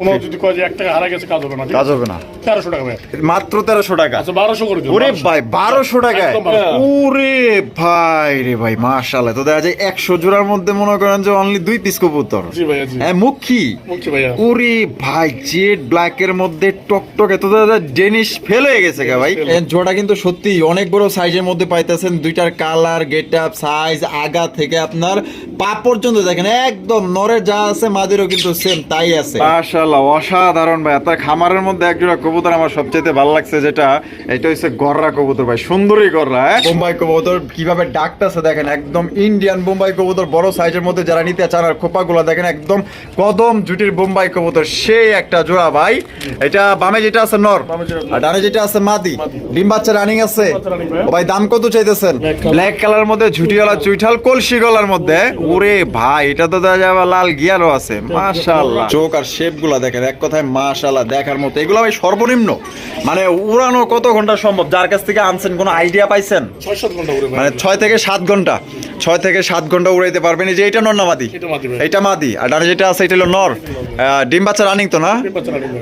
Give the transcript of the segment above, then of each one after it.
কোনো যদি কয় যে এক টাকা হারা গেছে কাজ হবে না কাজ হবে না। তেরোশো টাকা ভাই। মাত্র তেরোশো টাকা। আচ্ছা বারোশো করে ওরে ভাই বারোশো টাকায়? ওরে ভাই রে ভাই মাশাল্লাহ তো দেখা যায় একশো জোড়ার মধ্যে মনে করেন যে অনলি দুই পিস কবুতর। জি হ্যাঁ মুখী? ওরে ভাই জেড ব্ল্যাক এর মধ্যে টকটকে। তো দাদা ডেনিশ ফেল হয়ে গেছে গা ভাই। জোড়া কিন্তু সত্যি অনেক বড় সাইজের মধ্যে পাইতেছেন। দুইটার কালার গেট আপ সাইজ আগা থেকে আপনার পা পর্যন্ত দেখেন। একদম নরে যা আছে মাদেরও কিন্তু সেম তাই আছে। মাশাআল্লাহ অসাধারণ ভাই। আপনার খামারের মধ্যে এক জোড়া কবুতর আমার সবচেয়ে ভালো লাগছে যেটা এটা হচ্ছে গররা কবুতর ভাই সুন্দরী গররা হ্যাঁ? বোম্বাই কবুতর কীভাবে ডাকতেছে দেখেন একদম ইন্ডিয়ান বোম্বাই কবুতর বড় সাইজের মধ্যে যারা নিতে চান আর খোপাগুলো দেখেন একদম কদম জুটির বোম্বাই কবুতর সেই একটা জোড়া ভাই। এটা বামে যেটা আছে নর আর ডানে যেটা আছে মাদি। ডিম বাচ্চা রানিং আছে। ভাই। ও ভাই দাম কত চাইতেছেন? ব্ল্যাক কালার মধ্যে ঝুটিওয়ালা চুইঠাল কলসি গলার মধ্যে। ওরে ভাই এটা তো দেখা যাবে লাল গিয়ারও আছে মাশাআল্লাহ। চোখ আর শেপ গুলা দেখেন এক কথায় মাশাআল্লাহ দেখার মতো। এগুলো ভাই সর্বনিম্ন। মানে উড়ানো কত ঘণ্টা সম্ভব? যার কাছ থেকে আনছেন কোনো আইডিয়া পাইছেন? মানে ছয় থেকে সাত ঘণ্টা। ছয় থেকে সাত ঘণ্টা উড়াইতে পারবেন। এই যে এটা নর না মাদি? এটা মাদি এইটা মাদি। আর ডানে যেটা আছে এটা হলো নর। ডিম বাচ্চা রানিং তো না।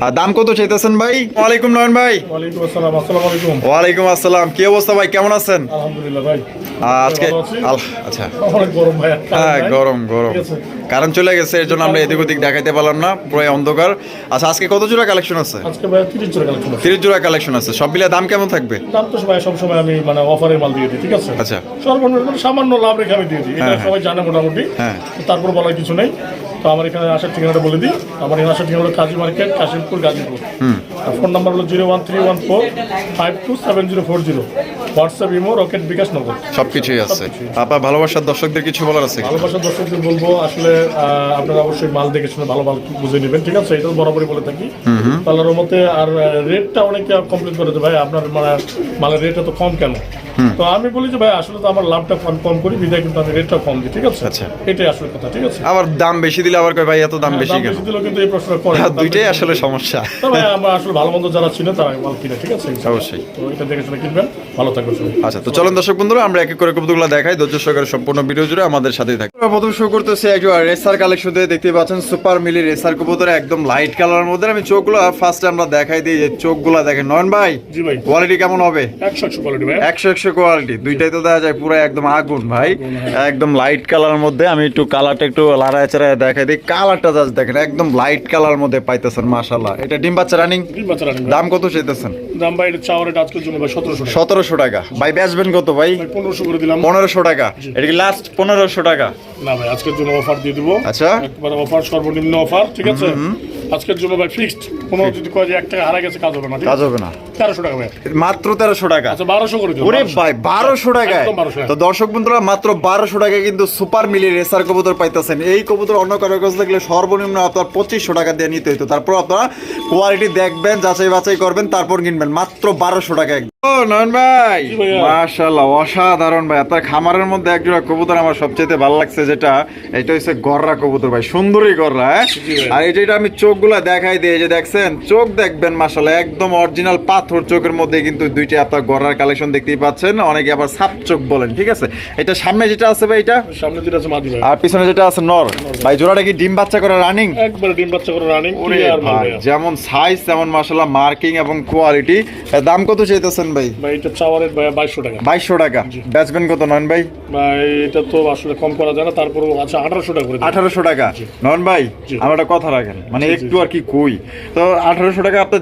আর দাম কত চাইতেছেন ভাই? ওয়ালাইকুম নয়ন ভাই। ওয়ালাইকুম আসসালাম আসসালামু আলাইকুম। ওয়ালাইকুম আসসালাম। কি অবস্থা ভাই? কেমন আছেন? আলহামদুলিল্লাহ ভাই। আহ, আজকে আচ্ছা। গরম হ্যাঁ গরম গরম। কারণ চলে গেছে এর জন্য আমরা এদিক ওদিক দেখাইতে পারলাম না। পুরো অন্ধকার। আচ্ছা আজকে কত জোড়া কালেকশন আছে? আজকে ভাই তিরিশ জোড়া কালেকশন আছে। তিরিশ জোড়া কালেকশন আছে। সব মিলে দাম কেমন থাকবে? দাম তো ভাই সবসময় আমি মানে অফারে মাল দিয়ে দিই ঠিক আছে? আচ্ছা। সর্বনিম্ন মানে সামান্য লাভ রেখে আমি দিয়ে দিই। এটা হ্যাঁ, হ্যাঁ। সবাই জানে মোটামুটি। হ্যাঁ। তারপর বলার কিছু নেই। তো আমার এখানে আসার ঠিকানাটা বলে দিই। আমার এখানে আসার ঠিকানা হলো কাজী মার্কেট কাশিমপুর গাজীপুর। আর ফোন নাম্বার হলো zero one three one four five two seven zero four zero. WhatsApp Imo Rocket bKash number সবকিছুই আছে। আপনার ভালোবাসার দর্শকদের কিছু বলার আছে ভালোবাসার দর্শকদের বলব আসলে আপনারা অবশ্যই মাল দেখে শুনে ভালো মাল বুঝে নেবেন ঠিক আছে? এটা তো বরাবরই বলে থাকি। তাহলে মতে আর রেটটা অনেকে কমপ্লেন করে যে ভাই আপনার মানে মালের রেট তো কম কেন? তো আমি বলি যে ভাই আসলে তো আমার লাভটা কম কম করি বিদায় কিন্তু আমি রেটটা কম দিই ঠিক আছে? আচ্ছা। এটাই আসলে কথা ঠিক আছে? আবার দাম বেশি দিলে আবার কয় ভাই এত দাম বেশি কেন? বেশি দিলেও কিন্তু এই প্রশ্ন করে হ্যাঁ, দুইটাই আসলে সমস্যা। তো ভাই আমরা আসলে ভালো মন্দ যারা ছিল তারা মাল কিনে ঠিক আছে? অবশ্যই। তো এটা দেখে শুনে কিনবেন ভালো থাকবেন আচ্ছা তো চলুন দর্শক বন্ধুরা আমরা এক এক করে কবুতরগুলো দেখাই। ধৈর্য সহকারে সম্পূর্ণ ভিডিও জুড়ে আমাদের সাথেই থাকি আমরা প্রথম শো করতেছি একটু রেসার কালেকশন দিয়ে দেখতে পাচ্ছেন সুপার মিলি রেসার কবুতর একদম লাইট কালারের মধ্যে। আমি চোখগুলো ফার্স্টে আমরা দেখাই দিই যে চোখগুলো দেখেন। নয়ন ভাই জি ভাই। কোয়ালিটি কেমন হবে? একশো একশো কোয়ালিটি ভাই। একশো একশো কোয়ালিটি দুইটাই তো দেখা যায় পুরো একদম আগুন ভাই। একদম লাইট কালার মধ্যে। আমি একটু কালারটা একটু লাড়ায় চাড়ায় দেখাই দিই। কালারটা জাস্ট দেখেন একদম লাইট কালার মধ্যে পাইতেছেন মাশাল্লাহ এটা ডিম বাচ্চা রানিং দাম কত চাইতেছেন? দাম ভাই এটা চাওয়ার রেট আজকের জন্য ভাই সতেরোশো সতেরোশো টাকা। ভাই বেচবেন কত ভাই? পনেরোশো করে দিলাম। পনেরোশো টাকা। এটা কি লাস্ট পনেরোশো টাকা? না ভাই আজকের জন্য অফার দিয়ে দিবো। আচ্ছা। একবার অফার সর্বনিম্ন অফার ঠিক আছে? আজকের জন্য ভাই ফিক্সড কোনো যদি কয় যে এক টাকা হারা গেছে কাজ হবে না কাজ হবে না। তেরোশো টাকা ভাই। মাত্র তেরোশো টাকা। আচ্ছা বারোশো করে ওরে ভাই বারোশো টাকায়। একদম 1200 তো দর্শক বন্ধুরা মাত্র বারোশো টাকায় কিন্তু সুপার মিলি রেসার কবুতর পাইতেছেন। এই কবুতর অন্য কারও কাছে দেখলে সর্বনিম্ন আপনার পঁচিশশো টাকা দিয়ে নিতে হইতো। তারপর আপনারা কোয়ালিটি দেখবেন যাচাই বাছাই করবেন তারপর কিনবেন। মাত্র বারোশো টাকা নয়ন ভাই জি মাশাল্লাহ অসাধারণ ভাই। আপনার খামারের মধ্যে এক কবুতর আমার সবচেয়ে ভালো লাগছে যেটা এটা হচ্ছে গররা কবুতর ভাই সুন্দরী গররা হ্যাঁ? জি ভাইয়া। আর এই আমি চোখগুলা দেখাই দিই যে দেখছেন চোখ দেখবেন মাশাল্লাহ একদম অরিজিনাল পাথর চোখের মধ্যে কিন্তু দুইটা আপনার গররার কালেকশন দেখতেই পাচ্ছেন। অনেকে আবার সাপ চোখ বলেন ঠিক আছে? এটা সামনে যেটা আছে ভাই এটা? সামনে যেটা আছে মাদি ভাই। আর পিছনে যেটা আছে নর। ভাই। জোড়াটা কি ডিম বাচ্চা করে রানিং একবারে ডিম বাচ্চা করে রানিং ওরে ক্লিয়ার মাল ভাই যেমন সাইজ তেমন মাশাল্লাহ মার্কিং এবং কোয়ালিটি দাম কত চাইতেছেন ভাই? ভাই এটা ভাই বাইশশো টাকা। বাইশশো টাকা। বেচবেন কত নন ভাই? ভাই এটা তো আসলে কম করা যায় না তারপর আচ্ছা আঠারোশো টাকা করে আঠারোশো টাকা। নয়ন ভাই আমার একটা কথা রাখেন মানে একটু আর কি কই। তো আঠারোশো টাকা আপনি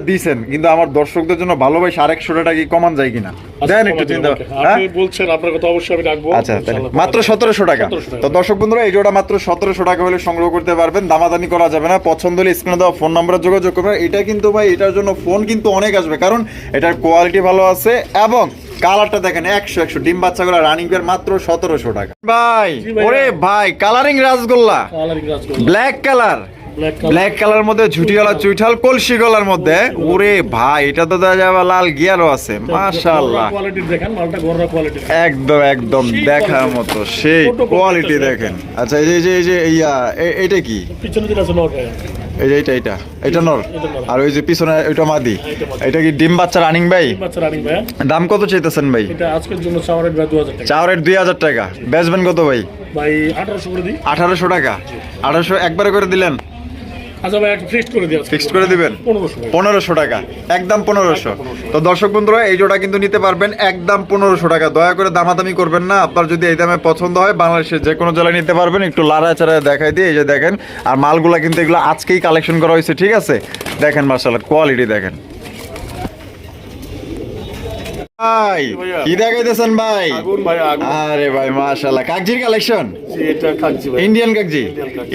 কিন্তু আমার দর্শকদের জন্য ভালোবাসি আরেকশো টাকা কি কমান যায় কিনা? দেন একটু চিন্তা okay। হ্যাঁ? আপনি বলছেন আপনার কথা অবশ্যই আমি রাখব। আচ্ছা মাত্র সতেরোশো টাকা। তো দর্শক বন্ধুরা এই জোড়া মাত্র সতেরোশো টাকা হলে সংগ্রহ করতে পারবেন দামাদানি করা যাবে না। পছন্দ হলে স্ক্রিনে দেওয়া ফোন নম্বরে যোগাযোগ করবেন। এটা কিন্তু ভাই এটার জন্য ফোন কিন্তু অনেক আসবে কারণ এটার কোয়ালিটি ভালো আছে এবং কালারটা দেখেন একশো একশো। ডিম বাচ্চা গুলা রানিং পেয়ার মাত্র সতেরোশো টাকা। ভাই ওরে ভাই colouring rasgulla. Black colour. Black colour মধ্যে ঝুটিওয়ালা চুইঠাল কলসি গলার মধ্যে। ওরে ভাই এটা তো দেখা যাবে লাল গিয়ারও আছে। মাশাআল্লাহ। একদম একদম দেখার মতো সেই কোয়ালিটি দেখেন। আচ্ছা এই যে এই যে এই যে ইয়া এটা কি? পিছনে যেটা আছে নট এই যে এটা এটা এটা নর। আর ওই যে পিছনে ওইটা মাদি। এটা কি ডিম বাচ্চা রানিং ভাই? বাচ্চা রানিং ভাইয়া দাম কত চাইতেছেন ভাই? এটা আজকের জন্য চাওয়ার রেট দুই হাজার টাকা। বেচবেন কত ভাই? ভাই আঠারোশো টাকা। আঠারোশো একবারে করে দিলেন? আচ্ছা ভাই একটা ফিক্সড করে দিও ফিক্সড করে দিবেন? টাকা। একদম তো দর্শক বন্ধুরা এই জোড়া কিন্তু নিতে পারবেন একদম পনেরোশো টাকা। দয়া করে দামাদামি করবেন না। আপনার যদি এই দামে পছন্দ হয় বাংলাদেশের যে কোনো জেলায় নিতে পারবেন। একটু লাড়া চাড়া দেখাই দিয়ে এই যে দেখেন আর মালগুলা কিন্তু এগুলো আজকেই কালেকশন করা হয়েছে ঠিক আছে? দেখেন মার্শাল্লাহ কোয়ালিটি দেখেন। ভাই কি দেখাইতেছেন ভাই? ভাই আরে ভাই মাশাল্লাহ কাগজির কালেকশন ইন্ডিয়ান কাগজি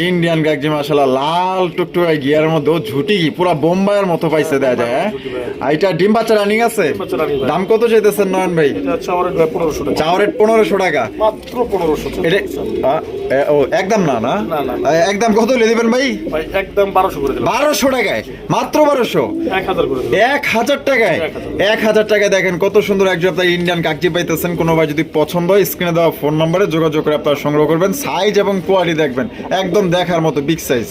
ইন্ডিয়ান কাগজি মাশাল্লাহ লাল টুকটুকা গিয়ার মধ্যে ঝুটি কি? পুরা বোম্বাইয়ের মতো পাইছে দেয়া যায় হ্যাঁ? এটা ডিম বাচ্চা রানিং আছে। দাম কত চাইতেছেন নয়ন ভাই? টাকা। রেট পনেরোশো টাকা। এটা ও একদম না না? একদম কত হলে দিবেন ভাই? একদম বারোশো করে বারোশো টাকায়? মাত্র বারোশো? এক হাজার টাকায়? এক হাজার। এক হাজার টাকায় দেখেন কত সুন্দর একজন আপনার ইন্ডিয়ান কাকজি পাইতেছেন। কোনো ভাই যদি পছন্দ হয় স্ক্রিনে দেওয়া ফোন নম্বরে যোগাযোগ করে আপনারা সংগ্রহ করবেন। সাইজ এবং কোয়ালিটি দেখবেন। একদম দেখার মতো বিগ সাইজ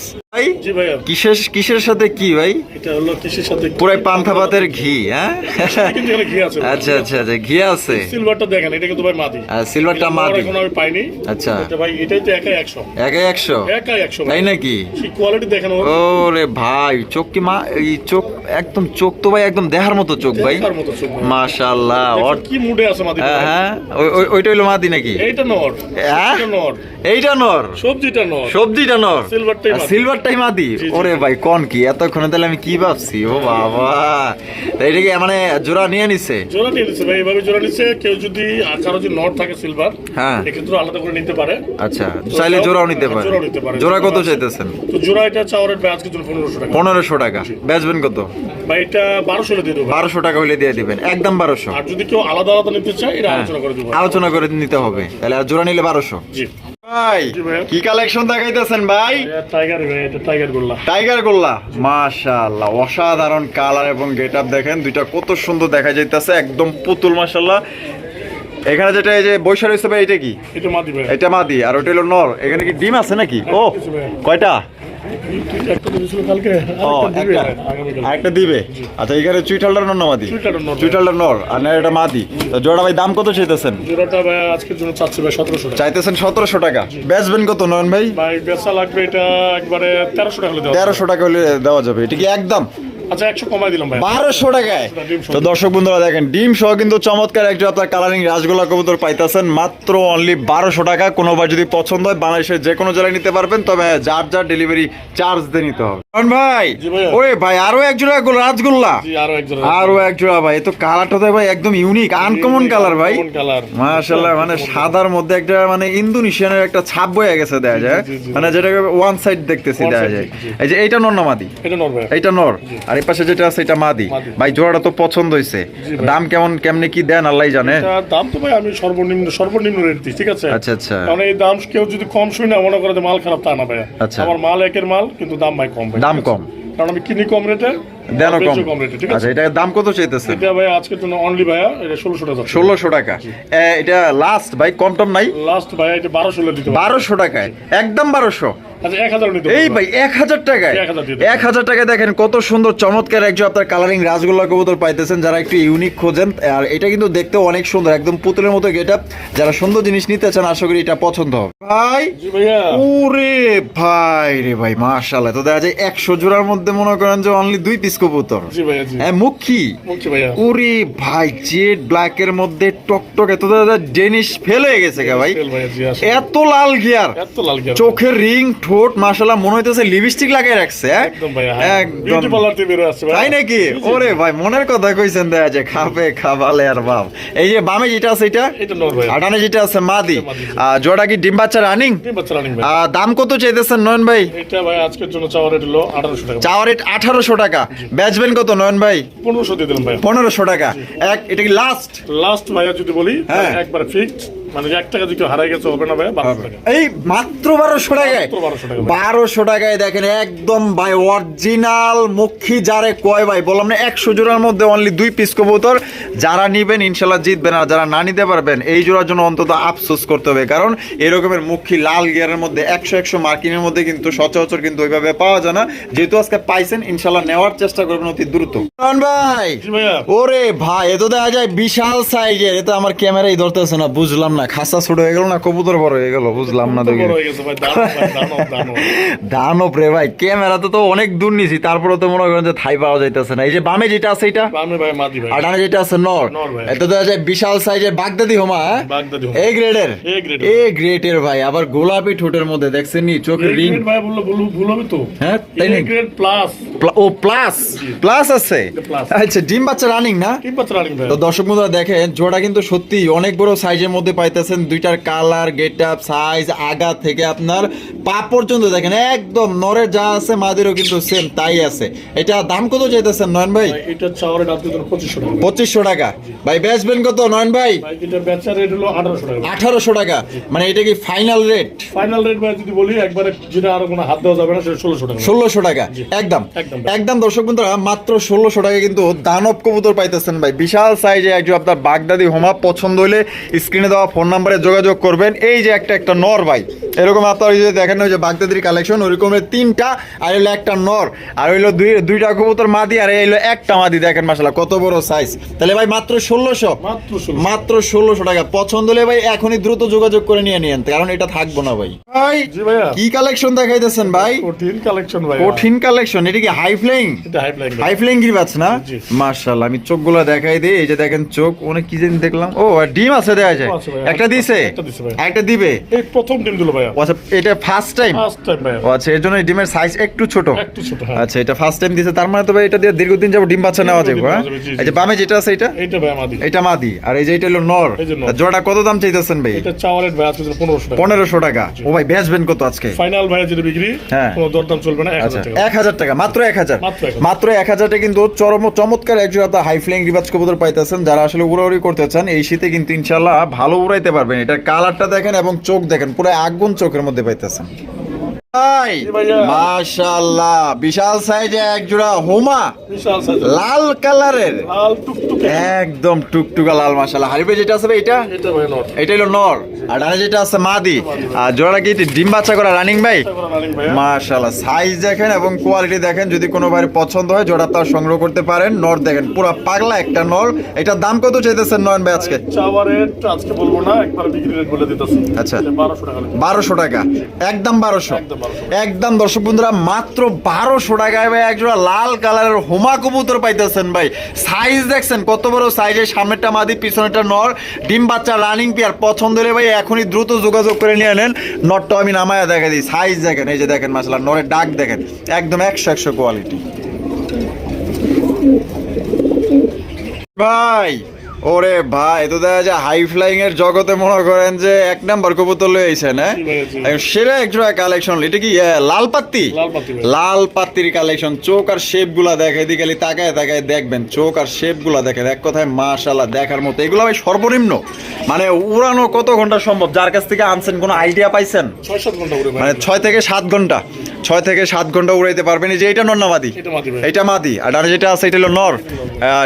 ভাই? জি কিসের কিসের সাথে কি ভাই? এটা হলো কৃষির সাথে পুরাই পান্থা ভাতের ঘি হ্যাঁ? ঘি আছে আচ্ছা আচ্ছা আচ্ছা ঘি আছে। সিলভারটা দেখেন এটা কিন্তু ভাই মাটি আর সিলভারটা আমার মাটি এখন আমি পাইনি। আচ্ছা। এটা ভাই এটাই তো একাই একশো। একে একশো? একাই একশো তাই নাকি? কি কোয়ালিটি দেখেন ওরে। ভাই চোখ কি মা এই চোখ একদম চোখ তো ভাই একদম দেখার মতো চোখ ভাই। দেখার মতো চোখ মাশাআল্লাহ ওর- কি মুডে আছে মাটি হ্যাঁ, হ্যাঁ ওই- ওই- ওইটা হইল মাদি নাকি? এইটা নর। হ্যাঁ? এটা নর। এইটা নর? সবজিটা নর। সবজিটা নর। সিলভারটাই মাদি। সিলভারটাই মাদি। ওরে ভাই কোন কি? এতক্ষণে তাহলে আমি কি ভাবছি? ও বাবা। এটা কি মানে জোড়া নিয়ে নিছে? জোড়া নিয়ে নিচ্ছে ভাই এভাবে জোড়া নিচ্ছে কেউ যদি কারও যদি নট থাকে সিলভার হ্যাঁ। এক্ষেত্রে আলাদা করে নিতে পারে। আচ্ছা চাইলে জোড়াও নিতে পারে। জোড়াও নিতে পারে। জোড়া কত চাইতেছেন? তো জোড়া এটা পনেরোশো টাকা। পনেরোশো টাকা। বেচবেন কত? ভাই এটা বারোশো দিয়ে দেবো। টাকা হইলে দিয়ে দিবেন। একদম বারোশো। আর যদি কেউ আলাদা আলাদা নিতে চায় এটা হ্যাঁ। আলোচনা করে দেবো। আলোচনা করে নিতে হবে। তাহলে আর জোড়া নিলে বারোশো? জি। ভাই কি কালেকশন দেখাইতেছেন ভাই? টাইগার টাইগার গোল্লা টাইগার গোল্লা মাশাআল্লাহ অসাধারণ কালার এবং গেটআপ দেখেন দুইটা কত সুন্দর দেখা যাইতেছে একদম পুতুল মাশাআল্লাহ। এখানে যেটা এই যে বৈশাখ ভাই এটা কি? এটা মাদি ভাই। এটা মাদি আর ওটা হলো নর। এখানে কি ডিম আছে নাকি? ও কয়টা? একটা কালকে ও দিবে। দিবে? আচ্ছা এখানে নর না মাদি? চুইঠালটার নর। আর না এটা মাদি। তো জোড়া ভাই দাম কত চাইতেছেন? জোড়াটা ভাই আজকের জন্য চাচ্ছি ভাই সতেরোশো টাকা। চাইতেছেন সতেরোশো টাকা। বেচবেন কত নয়ন ভাই? ভাই বেচা লাগবে এটা একবারে তেরোশো টাকা তেরোশো টাকা হলে দেওয়া যাবে। এটা কি একদম? আচ্ছা একশো কমাই দিলাম ভাই। বারোশো টাকায়। তো দর্শক বন্ধুরা দেখেন ডিম সহ কিন্তু চমৎকার একজন আপনার কালারিং রাজগোলা কবুতর পাইতেছেন মাত্র অনলি বারোশো টাকা। কোনোবার যদি পছন্দ হয় বাংলাদেশের যে কোনো জেলায় নিতে পারবেন তবে যার যার ডেলিভারি চার্জ দিয়ে নিতে হবে। ভাই? ওরে ভাই আরও এক জোড়া রাজগোল্লা। আরও এক জোড়া ভাই তো কালারটা তো ভাই একদম ইউনিক আনকমন কালার ভাই। মাশাল্লাহ মানে সাদার মধ্যে একটা মানে ইন্দোনেশিয়ানের একটা ছাপ বয়ে গেছে দেখা যায়। জি, জি, জি। মানে যেটা ওয়ান সাইড দেখতেছি দেখা যায়। এই যে এইটা নর্নামাদি এটা নর এইটা নর। আর এই পাশে যেটা আছে এটা মাদি। ভাই জোড়াটা তো পছন্দ হয়েছে দাম কেমন কেমনে কি দেন আল্লাহ জানে। দাম তো ভাই আমি সর্বনিম্ন সর্বনিম্ন রেট দিই ঠিক আছে? আচ্ছা, আচ্ছা। কারণ এই দাম কেউ যদি কম শুনে মনে করে মাল খারাপ তা না ভাই আচ্ছা। আমার মাল একের মাল কিন্তু দাম ভাই কম ভাই। দাম কম। কারণ আমি কিনি কম রেটে দেন কম। কম রেটে ঠিক আছে? আচ্ছা, এটা দাম কত চাইতেছে এটা ভাই আজকে জন্য অনলি ভাইয়া এটা 1600 টাকা। 1600 টাকা। এটা লাস্ট ভাই কম টম নাই? লাস্ট ভাই এটা 1200 দিতে বারোশো টাকায়। একদম বারোশো। এই ভাই এক হাজার টাকায়? 1000 দিয়ে দেবো। এক হাজার টাকায় দেখেন কত সুন্দর চমৎকার একজন আপনার কালারিং রাসগোল্লা কবুতর পাইতেছেন যারা একটু ইউনিক খোঁজেন। আর এটা কিন্তু দেখতে অনেক সুন্দর একদম পুতুলের মতো গেট যারা সুন্দর জিনিস নিতে চান আশা করি এটা পছন্দ হবে। ভাই ওরে ভাই রে ভাই মাশাআল্লাহ তো দেখা যায় একশো জোড়ার মধ্যে মনে করেন যে অনলি দুই পিস কবুতর। হ্যাঁ মুখী? ওরে ভাই জেড ব্ল্যাক এর মধ্যে টকটকে তো দাদা ডেনিশ ফেল হয়ে গেছে গা ভাই। এত লাল গিয়ার এত লাল গেল চোখের রিং ঠোঁট মাশাআল্লাহ মনে হইতেছে লিপস্টিক লাগিয়ে রাখছে হ্যাঁ? একদম ভাইয়া একদম। বিউটি পার্লার থেকে বেরো আসছে ভাই তাই নাকি? ওরে ভাই মনের কথা কইছেন দেখা যায় খাবে খাবালে আর বাপ। এই যে বামে যেটা আছে এটা? এটা নর ভাইয়া। আটানে যেটা আছে মাদি। জোড়া কি ডিম বাচ্চা রানিং এই বাচ্চা রানিং ভাই দাম কত চাইতেছেন নয়ন ভাই? এটা ভাই আজকের জন্য চাওয়ার রেট হলো আঠারোশো টাকা। চাওয়ার রেট আঠারোশো টাকা। বেচবেন কত নয়ন ভাই? পনেরোশো দিয়ে দিলাম ভাই পনেরোশো টাকা। এক এটা কি লাস্ট লাস্ট ভাইয়া যদি বলি হ্যাঁ। একবার ফিক্সড মানে এক টাকা যদি হারাই গেছে হবে না ভাইয়া? বারোশো এই মাত্র বারোশো টাকায়? মাত্র 1200 টাকা ভাই। বারোশো টাকায় দেখেন একদম ভাই অরিজিনাল মুখী যারে কয় ভাই বললাম না একশো জোড়ার মধ্যে অনলি দুই পিস কবুতর। যারা নিবেন ইনশাল্লাহ জিতবেন আর যারা না নিতে পারবেন এই জোড়ার জন্য অন্তত আফসোস করতে হবে। কারণ এরকমের মুখী লাল গিয়ারের মধ্যে একশো একশো মার্কিনের মধ্যে কিন্তু সচরাচর কিন্তু ওইভাবে পাওয়া যায় না। যেহেতু আজকে পাইছেন ইনশাল্লাহ নেওয়ার চেষ্টা করবেন অতি দ্রুত। ভাই ওরে ভাই এ তো দেখা যায় বিশাল সাইজের এটা আমার ক্যামেরাই ধরতেছে না বুঝলাম না। খাসা ছোট হয়ে গেল না কবুতর বড় হয়ে গেল বুঝলাম না দেখি। দানব ভাই, দানব, দানব। দানব। রে ভাই ক্যামেরাতে তো অনেক দূর নিছি তারপরে তো মনে করেন যে থাই পাওয়া যাইতেছে না। এই যে বামে যেটা আছে এটা? আর ডানে যেটা আছে নর। এটা তো আছে বিশাল সাইজের বাগদাদি হোমা হ্যাঁ? এ গ্রেডের? এ গ্রেডের। ভাই আবার গোলাপি ঠোঁটের মধ্যে দেখছেন নি? চোখের রিং। ভাই বললে ভুল হবে তো। হ্যাঁ, তাই নাকি? গ্রেড প্লাস ও প্লাস প্লাস আছে? আচ্ছা ডিম বাচ্চা রানিং না? কি বাচ্চা রানিং ভাই। তো দর্শক বন্ধুরা দেখেন জোড়া কিন্তু সত্যি অনেক বড় সাইজের মধ্যে পাইতেছেন দুইটার কালার গেট আপ সাইজ আগা থেকে আপনার পা পর্যন্ত দেখেন একদম নরের যা আছে মাদেরও কিন্তু সেম তাই আছে। এটা দাম কত চাইতেছেন নয়ন ভাই? এটা চাওয়ারের দাম কিন্তু পঁচিশশো টাকা। পঁচিশশো টাকা। ভাই বেচবেন কত নয়ন ভাই? ভাই এটা বেচা রেট হলো আঠারোশো টাকা। আঠারোশো টাকা। মানে এটা কি ফাইনাল রেট ফাইনাল রেট ভাই যদি বলি একবারে যেটা আরও কোনো হাত দেওয়া যাবে না সেটা ষোলোশো টাকা। ষোলোশো টাকা। একদম। একদম। একদম দর্শক বন্ধুরা মাত্র ষোলোশো টাকা কিন্তু দানব কবুতর পাইতেছেন ভাই। বিশাল সাইজে একজন আপনার বাগদাদি হোমা পছন্দ হলে স্ক্রিনে দেওয়া ফোন নাম্বারে যোগাযোগ করবেন। এই যে একটা একটা নর ভাই। এরকম আপনার ওই যে দেখেন ওই যে বাগদাদির কালেকশন ওরকমের তিনটা আর হইল একটা নর। আর হইল দুই দুইটা কবুতর মাদি আর এই হইল একটা মাদি দেখেন মাসালা কত বড় সাইজ তাহলে ভাই মাত্র ষোলোশো? মাত্র মাত্র ষোলোশো টাকা। পছন্দ হলে ভাই এখনই দ্রুত যোগাযোগ করে নিয়ে নিয়েন কারণ এটা থাকব না ভাই। ভাই কি কালেকশন দেখাইতেছেন ভাই? কঠিন কালেকশন ভাই কঠিন কালেকশন এটা কি হাই ফ্লাইং এটা হাই ফ্লাইং ফ্লাইং গিরবাজ না? জি। মার্শাল্লাহ আমি চোখগুলো দেখাই দিই এই যে দেখেন চোখ অনেক কি জানি দেখলাম। ও আর ডিম আছে দেখা যায় একটা দিছে? একটা ভাই। দিবে? এই প্রথম ডিম দিল ভাইয়া। আচ্ছা এটা ফার্স্ট টাইম ফার্স্ট টাইম ভাইয়া। আচ্ছা এর জন্য ডিমের সাইজ একটু ছোট। একটু ছোট হ্যাঁ। আচ্ছা এটা ফার্স্ট টাইম দিছে তার মানে তো ভাই এটা দিয়ে দীর্ঘদিন যাব ডিম বাচ্চা নেওয়া যাবে হ্যাঁ। এই যে বামে যেটা আছে এটা? এইটা ভাই আমাদের এটা মাদি। আর এই যে এটা হলো নর। জোড়া কত দাম চাইতেছেন ভাই? এটা চাওয়ার রেট ভাই আজকে পনেরোশো টাকা। পনেরোশো টাকা। ও ভাই বেচবেন কত আজকে? ফাইনাল ভাইয়া যেটা বিক্রি হ্যাঁ। কোনো দরদাম চলবে না এক আচ্ছা হাজার টাকা। এক হাজার টাকা মাত্র এক হাজার। মাত্র 1000 মাত্র এক হাজারটা কিন্তু চরম চমৎকার আপনার হাই ফ্লাইং রিবাজ কবুতর পাইতেছেন। যারা আসলে উড়াউড়ি করতে চান এই শীতে কিন্তু ইনশাল্লাহ ভালো উড়াইতে পারবেন। এটার কালারটা দেখেন এবং চোখ দেখেন পুরো আগুন চোখের মধ্যে পাইতেছেন। বিশাল সাইজে এক জোড়া হোমা। লাল কালারের। একদম টুকটুকা লাল হারিবে যেটা আছে এটা? এটা এটা হলো নর। আর ডানে যেটা আছে মাদি। আর জোড়া কি ডিম বাচ্চা করা রানিং ভাই? সাইজ দেখেন এবং কোয়ালিটি দেখেন। যদি কোনো ভাই পছন্দ হয় জোড়া তার সংগ্রহ করতে পারেন। নর দেখেন পুরো পাগলা একটা নর। এটার দাম কত চাইতেছেন নয়ন ভাই আজকে? আজকে বলব না একবার বিক্রি রেট বলে দিতেছি। আচ্ছা। বারোশো টাকা একদম বারোশো। একদম 1200 একদম দর্শক বন্ধুরা, মাত্র বারোশো টাকায় ভাই একজোড়া লাল কালারের হোমা কবুতর পাইতেছেন ভাই। সাইজ দেখছেন, কত বড় সাইজের সামনেরটা মাদি, পিছনেরটা নর, ডিম বাচ্চা রানিং পেয়ার পছন্দ হলে ভাই এখনই দ্রুত যোগাযোগ করে নিয়ে নেন। নটটা আমি নামায়া দেখা দিই। সাইজ দেখেন, এই যে দেখেন মাসালা নরের ডাক দেখেন। একদম একশো একশো কোয়ালিটি ভাই ওরে ভাই তো দেখা যায় হাই ফ্লাইং এর জগতে মনে করেন যে এক নাম্বার কবুতর লয়ে আইছেন হ্যাঁ। সেরা একজোড়া কালেকশন এটা কি লাল পাত্তি? লাল পাত্তি পাত্তির কালেকশন চোখ আর শেপগুলা দেখে এদিকে খালি তাকায় তাকায় দেখবেন চোখ আর শেপগুলা দেখেন এক কথায় মাশাল্লাহ দেখার মতো। এগুলো ভাই সর্বনিম্ন। মানে উড়ানো কত ঘণ্টা সম্ভব? যার কাছ থেকে আনছেন কোনো আইডিয়া পাইছেন? মানে ছয় থেকে সাত ঘণ্টা। ছয় থেকে সাত ঘণ্টা উড়াইতে পারবেন। যে এটা এটা মাটি এটা মাদি। আর ডানে যেটা আছে এটা হলো নর।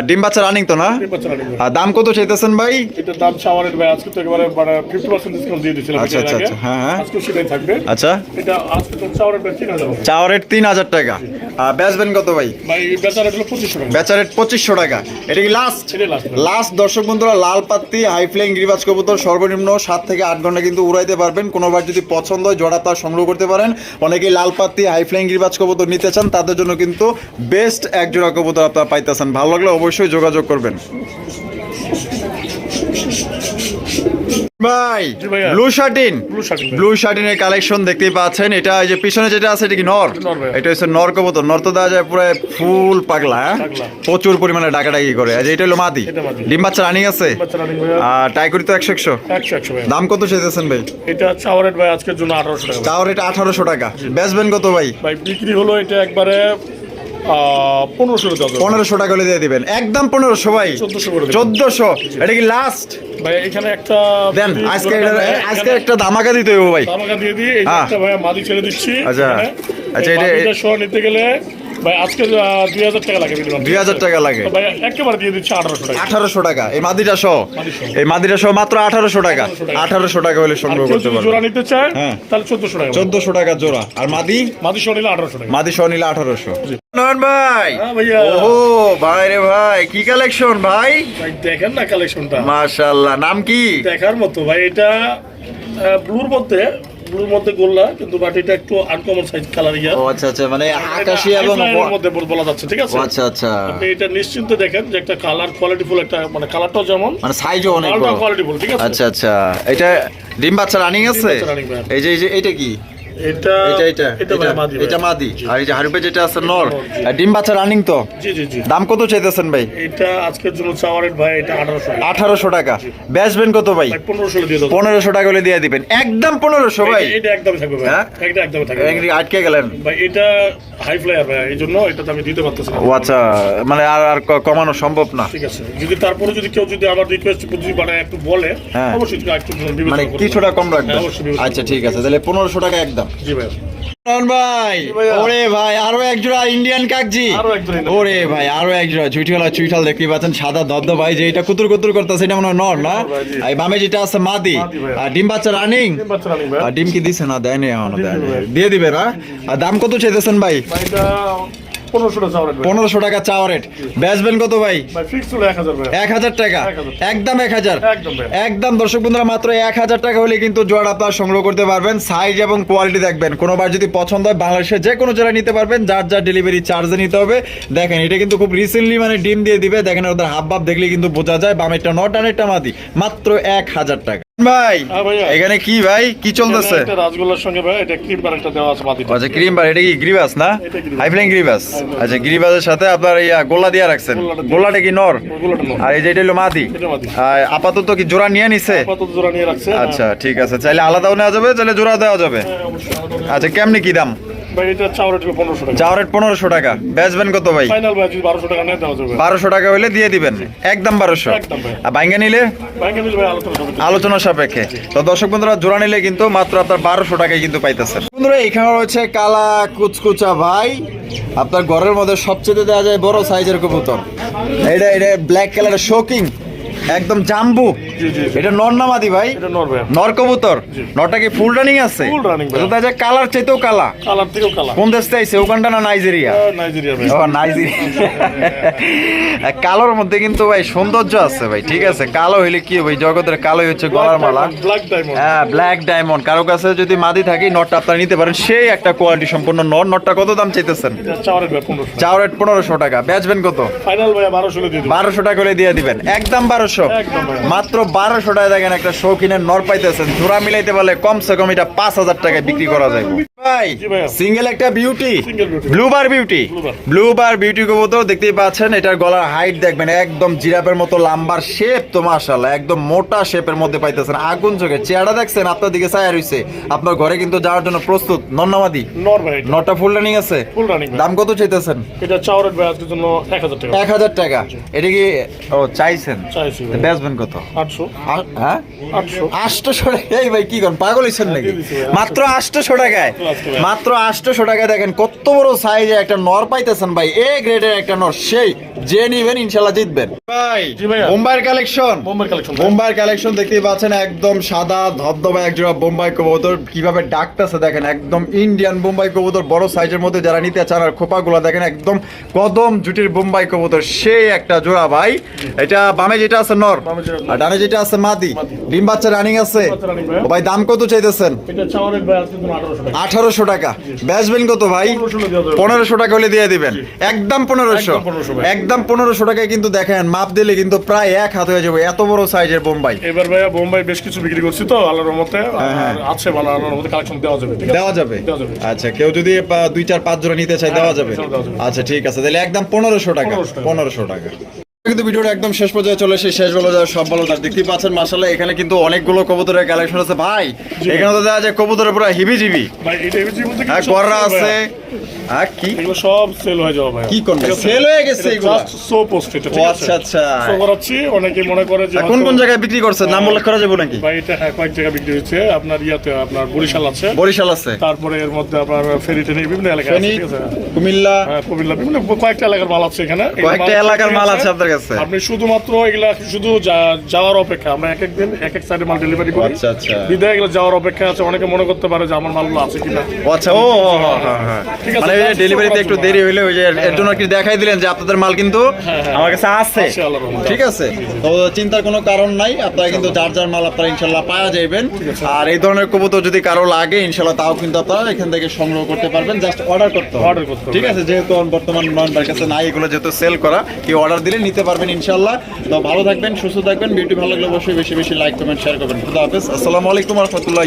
ডিম বাচ্চা রানিং তো না? এই দাম কত চাইতেছেন ভাই? এটার দাম চাওয়ার রেট ভাই আজকে তো একেবারে মানে ফিফটি পার্সেন্ট ডিসকাউন্ট দিয়ে দিয়েছিলাম আচ্ছা, আচ্ছা, আচ্ছা, হ্যাঁ, হ্যাঁ। আজকে সেটাই থাকবে। আচ্ছা। এটা আজকে তো চাওয়ার রেট ভাই তিন হাজার হবে। চাওয়া রেট তিন হাজার টাকা। আর বেচবেন কত ভাই? ভাই এই বেচা রেট হলো পঁচিশশো টাকা। বেচা রেট পঁচিশশো টাকা। এটা কি লাস্ট এটাই লাস্ট লাস্ট দর্শক বন্ধুরা লাল পাত্তি হাই ফ্লাইং গিরিবাজ কবুতর সর্বনিম্ন সাত থেকে আট ঘণ্টা কিন্তু উড়াইতে পারবেন। কোনোবার যদি পছন্দ হয় জোড়া তার সংগ্রহ করতে পারেন। অনেকেই লাল পাত্তি হাই ফ্লাইং গিরিবাজ কবুতর নিতে চান তাদের জন্য কিন্তু বেস্ট এক জোড়া কবুতর আপনারা পাইতেছেন। ভালো লাগলে অবশ্যই যোগাযোগ করবেন। ভাই ব্লু শার্টিন। ব্লু শার্টিনের কালেকশন দেখতেই পাচ্ছেন। এটা এই যে পিছনে যেটা আছে এটা কি নর? এটা হচ্ছে নর কবুতর। নর তো দেওয়া যায় পুরো ফুল পাগলা হ্যাঁ? প্রচুর পরিমাণে ডাকাডাকি করে। আর এটা হলো মাদি। ডিম বাচ্চা রানিং আছে? আর টাইকরি তো একশো একশো। দাম কত চাইতেছেন ভাই? এটা চাওয়ার রেট ভাই আজকের জন্য আঠারোশো টাকা। এটা আঠারোশো টাকা। বেচবেন কত ভাই? ভাই বিক্রি হলো এটা একবারে পনেরোশো টাকা পনেরোশো টাকা হলে দিয়ে দিবেন। একদম পনেরোশো ভাই। 1400 করে চোদ্দশো। এটা কি লাস্ট ভাই এখানে একটা দেন আজকে আজকে একটা ধামাকা দিতে হবে ভাই। দিয়ে দিই হ্যাঁ। ভাই মাদি ছেড়ে দিচ্ছি। আচ্ছা। আচ্ছা, এটা- সহ নিতে গেলে ভাই আজকে দুই হাজার টাকা লাগে দুই হাজার টাকা লাগে। ভাই একেবারে দিয়ে দিচ্ছে আঠারোশো টাকা। আঠারোশো টাকা। এই মাদিটা সহ। এই মাদিটা সহ মাত্র আঠারোশো টাকা। আঠারোশো টাকা। হলে সংগ্রহ করতে যদি জোড়া নিতে চায় হ্যাঁ। তাহলে চোদ্দশো টাকা। চোদ্দশো টাকা জোড়া। আর মাদি? মাদি শো নিলে আঠারোশো টাকা। মাদি সহ নিলে আঠারোশো। নয়ন ভাই। হ্যাঁ ও ভাই রে ভাই কি কালেকশন ভাই? ভাই দেখেন না কালেকশনটা মাশাআল্লাহ নাম কি? দেখার মতো ভাই এটা ব্লুর মধ্যে ব্লুর মধ্যে গোল্লা কিন্তু বাট এটা একটু আনকমন সাইজ কালার ইয়া ও আচ্ছা আচ্ছা মানে আকাশী এবং মধ্যে বলা যাচ্ছে ঠিক আছে? আচ্ছা আচ্ছা। আপনি এটা নিশ্চিন্তে দেখেন যে একটা কালার কোয়ালিটিফুল একটা মানে কালারটাও যেমন মানে সাইজও অনেক বড়। কোয়ালিটিফুল ঠিক আছে? আচ্ছা আচ্ছা। এটা ডিম বাচ্চা রানিং আছে। এই যে এই যে এটা কি? এটা এটা এটা এটা মাদি ভাই। এটা মাদি। জি। আর এই যে হারুপে যেটা আছে নর ডিম বাচ্চা রানিং তো? জি জি জি। দাম কত চাইতেছেন ভাই? এটা আজকের জন্য চাওয়ারের ভাই এটা আঠারোশো আঠারোশো টাকা। বেচবেন কত ভাই? ভাই পনেরোশো দিয়ে দেবো পনেরোশো টাকা হলে দিয়ে দিবেন। একদম পনেরোশো ভাই। এটা- এটা থাকবে ভাই? এটা একদমই থাকবে এখানে আটকে গেলেন। ভাই এটা হাই ফ্লায়ার ভাই এই এটা আমি দিতে পারতেছি না। ও আচ্ছা মানে আর আর কমানো সম্ভব না। ঠিক আছে। যদি তারপরে যদি কেউ যদি আমার রিকোয়েস্ট যদি মানে একটু বলে হ্যাঁ। অবশ্যই একটু মানে কিছুটা কম রাখবেন। হ্যাঁ, আচ্ছা ঠিক আছে। তাহলে পনেরোশো টাকা একদম। জি ভাই। ভাই ওরে ভাই আরও এক জোড়া ইন্ডিয়ান কাকজি। আরও এক জোড়া Indian ওরে ভাই আরও এক জোড়া চুইঠালা চুইঠাল দেখতে পাচ্ছেন সাদা দদ্দ ভাই যে এটা কুতুর কুতুর করতেছে এটা মনে নর না? এই বামে যেটা আছে মাদি। আর ডিম বাচ্চা রানিং ডিম কি দিছে না দেয়নি এখনও দেয়নি? দিয়ে দিবে না? আর দাম কত চাইতেছেন ভাই? পনেরোশো টাকা চাওয়া রেট। বেচবেন কত ভাই? এক হাজার টাকা? একদম এক হাজার? একদম দর্শক বন্ধুরা মাত্র এক হাজার টাকা হলে কিন্তু জোড়া আপনার সংগ্রহ করতে পারবেন। সাইজ এবং কোয়ালিটি দেখবেন। কোনোবার যদি পছন্দ হয় বাংলাদেশের যে কোনো জোড়া নিতে পারবেন। যার যার ডেলিভারি চার্জে নিতে হবে। দেখেন এটা কিন্তু খুব রিসেন্টলি মানে ডিম দিয়ে দিবে। দেখেন ওদের হাব ভাব দেখলে কিন্তু বোঝা যায়। বামেরটা নট ডানেরটা মাদি। মাত্র এক হাজার টাকা। ভাই হ্যাঁ এখানে কি ভাই? কি চলতেছে? এটা সঙ্গে ভাই এটা ক্রিম একটা দেওয়া আছে মাটিতে। আচ্ছা ক্রিম বার এটা কি গ্রিবাস না? হাই গ্রিবাস আচ্ছা গ্রিবাসের সাথে আপনার ইয়া দিয়া রাখছেন। কি নর? আর এই যে এটা হলো মাদি। আপাতত কি জোড়া নিয়ে নিছে? আপাতত জোড়া নিয়ে রাখছে আচ্ছা ঠিক আছে। চাইলে আলাদাও নেওয়া যাবে চাইলে জোড়া দেওয়া যাবে। হ্যাঁ। আচ্ছা কেমনি কি দাম? ভাই এটা চাওয়ারের টাকা পনেরোশো টাকা। চাওয়ার রেট পনেরোশো টাকা। বেচবেন কত ভাই? ফাইনাল ভাই যদি বারোশো টাকা নেয় দেওয়া যাবে। বারোশো টাকা হলে দিয়ে দিবেন। একদম বারোশো। একদম ভাই। আর বাইঙ্গা নিলে? ব্যাংকে নিলে ভাই আলোচনা সাপেক্ষে। তো দর্শক বন্ধুরা জোড়া নিলে কিন্তু মাত্র আপনার বারোশো টাকায় কিন্তু পাইতেছেন। বন্ধুরা এখানে রয়েছে কালা কুচকুচা ভাই। আপনার ঘরের মধ্যে সবচেয়ে দেওয়া যায় বড় সাইজের কবুতর। এটা এটা ব্ল্যাক কালারের শোকিং একদম জাম্বু। এটা নর্নামাদি ভাই। এটা নর ভাই। নর কবুতর নরটা কি ফুল রানিং আছে? ভাই। কালার চাইতেও কালা। কালার থেকেও কালার কোন দেশ থেকে আইছে উগান্ডা না নাইজেরিয়া? নাইজেরিয়া ভাই। ও নাইজেরিয়া। কালোর মধ্যে কিন্তু ভাই সৌন্দর্য আছে ভাই ঠিক আছে? কালো হইলে কি ভাই জগতের কালোই হচ্ছে গলার মালা। ব্ল্যাক ডায়মন্ড হ্যাঁ ব্ল্যাক ডায়মন্ড কারও কাছে যদি মাদি থাকে নটটা আপনারা নিতে পারেন। সেই একটা কোয়ালিটি সম্পূর্ণ নট নটটা কত দাম চাইতেছেন? এটা চাওয়ারের পনেরোশো। রেট পনেরোশো টাকা। বেচবেন কত? ফাইনাল ভাই বারোশো বারোশো টাকা করে দিয়ে দিবেন। একদম বারোশো। ভাই। মাত্র বারোশো টাকা দেখেন একটা শৌখিনের নর পাইতেছেন। জোড়া মিলাইতে পারলে কমসে কম এটা পাঁচ হাজার টাকায় বিক্রি করা যায় ভাই সিঙ্গেল একটা beauty Single beauty। Blue bar beauty Blue bar। Blue bar beauty কবুতর দেখতেই পাচ্ছেন এটার গলার হাইট দেখবেন একদম জিরাপের মতো লাম্বার শেপ তো মাশাআল্লাহ একদম মোটা শেপের মধ্যে পাইতেছেন। আগুন চোখে চেহারা দেখছেন আপনার দিকে ছায়া রইছে। আপনার ঘরে কিন্তু যাওয়ার জন্য প্রস্তুত। নন্নামাদি। নটা ফুল রানিং আছে? দাম কত চাইতেছেন? এটা জন্য এক হাজার টাকা। এটা কি ও চাইছেন? বেচবেন কত? আটশো। আ- হ্যাঁ? এই ভাই কি করেন? পাগল হইছেন নাকি? দিছি ভাই। মাত্র আটশোশো টাকায়। আজকে ভাই। মাত্র আটশোশো টাকায় দেখেন কত বড় সাইজে একটা নর পাইতেছেন ভাই। এ গ্রেডের একটা নর সেই যে নিবেন ইনশাল্লাহ জিতবেন। ভাই বোম্বাইয়ের কালেকশন বোম্বাইয়ের কালেকশন দেখতেই পাচ্ছেন একদম সাদা ধবধবা একজোড়া বোম্বাই কবুতর। কীভাবে ডাকতেছে দেখেন একদম ইন্ডিয়ান বোম্বাই কবুতর বড় সাইজের মধ্যে যারা নিতে চান আর খোপাগুলো দেখেন একদম কদম জুটির বোম্বাই কবুতর। সেই একটা জোড়া ভাই। এটা বামে যেটা আছে নর। যেটা আর ডানে যেটা আছে মাদি। ডিম বাচ্চা রানিং আছে। ভাই। দাম কত চাইতেছেন? এটা আঠারোশো টাকা। বেচবেন কত ভাই? 1500 পনেরোশো টাকা হলে দিয়ে দিবেন। একদম পনেরোশো। একদম 1500 পনেরোশো টাকায় কিন্তু দেখেন মাপ দিলে কিন্তু প্রায় এক হাত হয়ে যাবে। এত বড় সাইজের বোম্বাই। এবার ভাইয়া বোম্বাই বেশ কিছু বিক্রি করছি তো আল্লাহর রহমতে। হ্যাঁ। আছে ভালো আল্লাহর রহমতে কালেকশন দেওয়া যাবে দেওয়া যাবে? আচ্ছা কেউ যদি দুই চার পাঁচ জোড়া নিতে চায় দেওয়া যাবে? আচ্ছা ঠিক আছে। তাহলে একদম পনেরোশো টাকা। 1500 টাকা। পনেরোশো টাকা। কিন্তু ভিডিওটা একদম শেষ পর্যায়ে চলে এসে শেষ বলে সব ভালো তার দেখতেই পাচ্ছেন মাসাল্লাহ এখানে কিন্তু অনেকগুলো কবুতরের কালেকশন আছে। ভাই এখানে তো দেখা যায় কবুতরের পুরো হিবি জিবি ভাই এটা এবিজি বলতে কি হ্যাঁ sell আছে। হ্যাঁ কি? সব সেল হয়ে যাবে ভাই কি করবে? sell হয়ে গেছে এগুলো? সো পোস্ট এটা ঠিক আচ্ছা আচ্ছা। সো করাচ্ছি অনেকে মনে করে যে কোন কোন জায়গায় বিক্রি করছে? নাম উল্লেখ করা যাবে নাকি? ভাই এটা হ্যাঁ কয়েক জায়গায় বিক্রি হচ্ছে আপনার ইয়াতে আপনার বরিশাল আছে। বরিশাল আছে। তারপরে এর মধ্যে আপনার বিভিন্ন এলাকা আছে ঠিক আছে? কুমিল্লা। হ্যাঁ কুমিল্লা বিভিন্ন কয়েকটা এলাকার মাল আছে এখানে। কয়েকটা এলাকার মাল আছে আপনার কাছে? আপনি শুধুমাত্র এগুলা শুধু যাওয়ার অপেক্ষা আমরা এক এক দিন এক এক সাইডে মাল ডেলিভারি করি। আচ্ছা, আচ্ছা। বিদায় এগুলো যাওয়ার অপেক্ষা আছে অনেকে মনে করতে পারে যে আমার মালগুলো আছে কিনা। আচ্ছা ও হ্যাঁ, হ্যাঁ। ঠিক আছে, মানে ডেলিভারিতে একটু দেরি হইলে ওই যে এর জন্য কি দেখাই দিলেন যে আপনাদের মাল কিন্তু হ্যাঁ। আমার কাছে আছে। আছে। ঠিক আছে? তো চিন্তার কোনো কারণ নাই আপনারা কিন্তু যার যার মাল আপনারা ইনশাল্লাহ পাওয়া যাবেন আর এই ধরনের কবুতর যদি কারও লাগে ইনশাল্লাহ তাও কিন্তু আপনারা এখান থেকে সংগ্রহ করতে পারবেন জাস্ট অর্ডার করতে হবে। ঠিক আছে? যেহেতু বর্তমান নয়নটার কাছে নাই এগুলো যেহেতু সেল করা কি অর্ডার দিলে নিতে পারবেন ইনশাল্লাহ তো ভালো থাকবেন, সুস্থ থাকবেন ভিডিও ভালো লাগলে অবশ্যই বেশি বেশি লাইক কমেন্ট শেয়ার করবেন। খুদা হাফেজ। আসসালামু আলাইকুম রহমতুল্লাহ